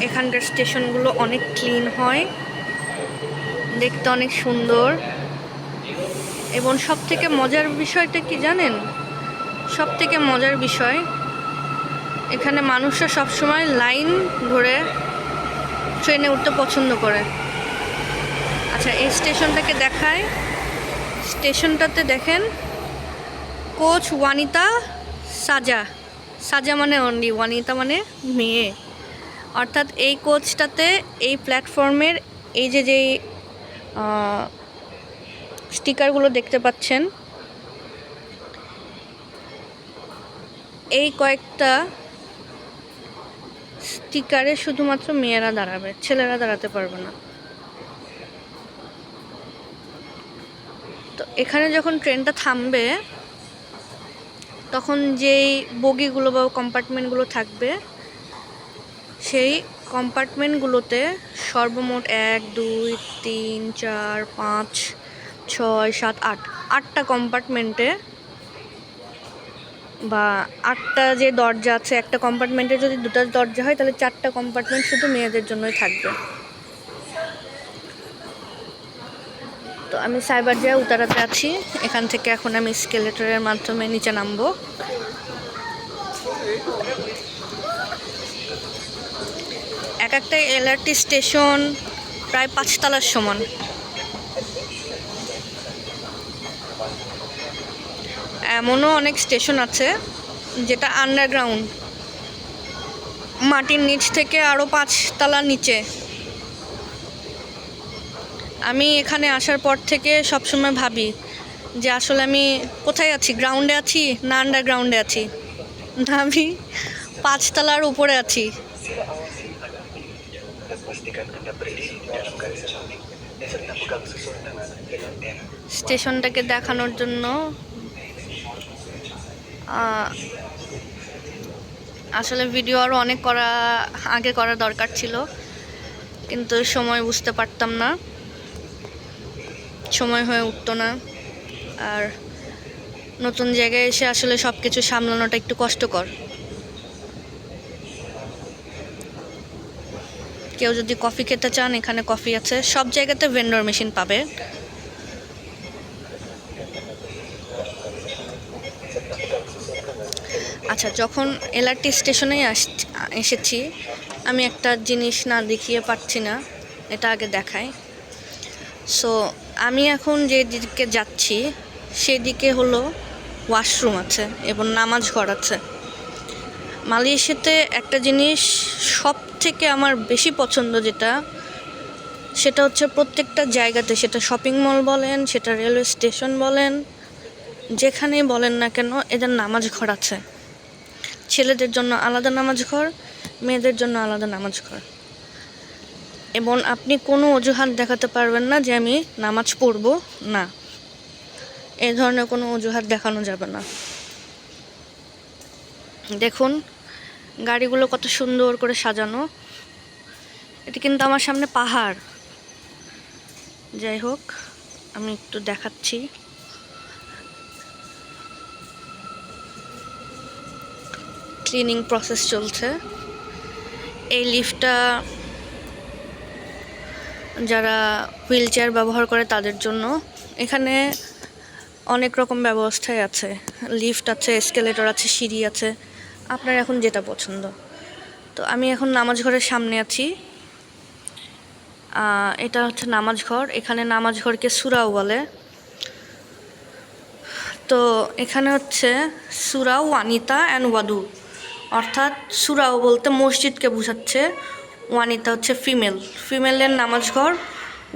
এখানকার স্টেশনগুলো অনেক ক্লিন হয়। দেখতে অনেক সুন্দর। এবং সব থেকে মজার বিষয়টা কি জানেন? সব থেকে মজার বিষয়, এখানে মানুষরা সবসময় লাইন ধরে ট্রেনে উঠতে পছন্দ করে। আচ্ছা এই স্টেশনটাকে দেখায় স্টেশনটাতে দেখেন, কোচ ওয়ানিতা সাজা। সাজা মানে অনলি ওয়ানিতা মানে মেয়ে। অর্থাৎ এই কোচটাতে, এই প্ল্যাটফর্মের এই যে যেই স্টিকারগুলো দেখতে পাচ্ছেন, এই কয়েকটা স্টিকারে শুধুমাত্র মেয়েরা দাঁড়াবে, ছেলেরা দাঁড়াতে পারবে না। তো এখানে যখন ট্রেনটা থামবে, তখন যেই বগিগুলো বা কম্পার্টমেন্টগুলো থাকবে সেই কম্পার্টমেন্টগুলোতে সর্বমোট এক, দুই, তিন, চার, পাঁচ, ছয়, সাত, আট, আটটা কম্পার্টমেন্টে বা আটটা যে দরজা আছে, একটা কম্পার্টমেন্টে যদি দুটো দরজা হয়, তাহলে চারটা কম্পার্টমেন্ট শুধু মেয়েদের জন্যই থাকবে। তো আমি সাইবার জায় উতারাতে আছি। এখান থেকে এখন আমি স্কেলেটরের মাধ্যমে নিচে নামবো। এক একটা এলআরটি স্টেশন প্রায় পাঁচতলার সমান। এমনও অনেক স্টেশন আছে যেটা আন্ডারগ্রাউন্ড মাটির নিচ থেকে আরও পাঁচতলা নিচে। আমি এখানে আসার পর থেকে সবসময় ভাবি যে আসলে আমি কোথায় আছি? গ্রাউন্ডে আছি না আন্ডারগ্রাউন্ডে আছি? না আমি পাঁচতলার উপরে আছি। স্টেশনটাকে দেখানোর জন্য আসলে ভিডিও আরও অনেক করা, আগে করা দরকার ছিল, কিন্তু সময় বুঝতে পারতাম না। সময় হয়ে উঠতো না। আর নতুন জায়গায় এসে আসলে সব কিছু সামলানোটা একটু কষ্টকর। কেউ যদি কফি খেতে চান, এখানে কফি আছে। সব জায়গাতে ভেন্ডর মেশিন পাবে। আচ্ছা যখন এলআরটি স্টেশনে আস এসেছি, আমি একটা জিনিস না দেখিয়ে পারছি না, এটা আগে দেখাই। সো আমি এখন যে দিকে যাচ্ছি, সেদিকে হলো ওয়াশরুম আছে এবং নামাজ ঘর আছে। মালয়েশিয়াতে একটা জিনিস সব থেকে আমার বেশি পছন্দ যেটা, সেটা হচ্ছে প্রত্যেকটা জায়গাতে সেটা শপিং মল বলেন, সেটা রেলওয়ে স্টেশন বলেন, যেখানেই বলেন না কেন এদের নামাজ ঘর আছে। ছেলেদের জন্য আলাদা নামাজ ঘর, মেয়েদের জন্য আলাদা নামাজ ঘর। এবং আপনি কোনো অজুহাত দেখাতে পারবেন না যে আমি নামাজ পড়ব না। এই ধরনের কোনো অজুহাত দেখানো যাবে না। দেখুন গাড়িগুলো কত সুন্দর করে সাজানো। এটা কিন্তু আমার সামনে পাহাড়। যাই হোক আমি একটু দেখাচ্ছি। ক্লিনিং প্রসেস চলছে। এই লিফটটা যারা হুইল চেয়ার ব্যবহার করে তাদের জন্য। এখানে অনেক রকম ব্যবস্থাই আছে। লিফট আছে, এসকেলেটর আছে, সিঁড়ি আছে। আপনার এখন যেটা পছন্দ। তো আমি এখন নামাজ ঘরের সামনে আছি। এটা হচ্ছে নামাজ ঘর। এখানে নামাজ ঘরকে সুরাও বলে। তো এখানে হচ্ছে সুরাও ওয়ানিতা অ্যান্ড ওয়াদু। অর্থাৎ সুরাও বলতে মসজিদকে বোঝাচ্ছে। ওয়ানিতা হচ্ছে ফিমেল। ফিমেলের নামাজ ঘর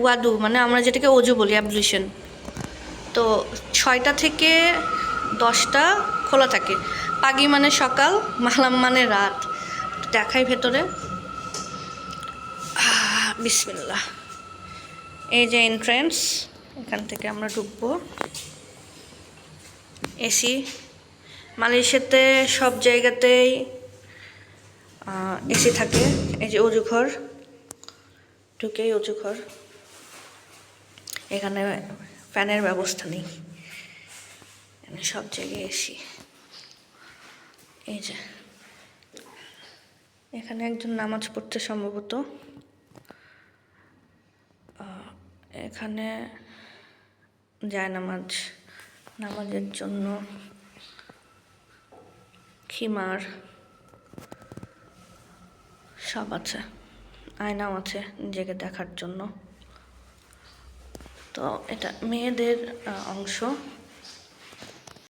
ওয়াদু মানে আমরা যেটাকে অজু বলি, অ্যাবলিউশন। তো ছয়টা থেকে দশটা খোলা থাকে। পাগি মানে সকাল মালাম মানে রাত। দেখাই ভেতরে। আহ, বিসমিল্লাহ। এই যে এন্ট্রেন্স এখান থেকে আমরা ঢুকবো। এসি। মালয়েশিয়াতে সব জায়গাতেই এসি থাকে। এই যে অজু ঘর ঢুকেই অজু ঘর এখানে ফ্যানের ব্যবস্থা নেই। সব জায়গায় এসি। এই যে। এখানে একজন নামাজ পড়ছে সম্ভবত। এখানে যায় নামাজ। নামাজের জন্য খিমার, সব আছে। আয়নাও আছে নিজেকে দেখার জন্য। তো এটা মেয়েদের অংশ।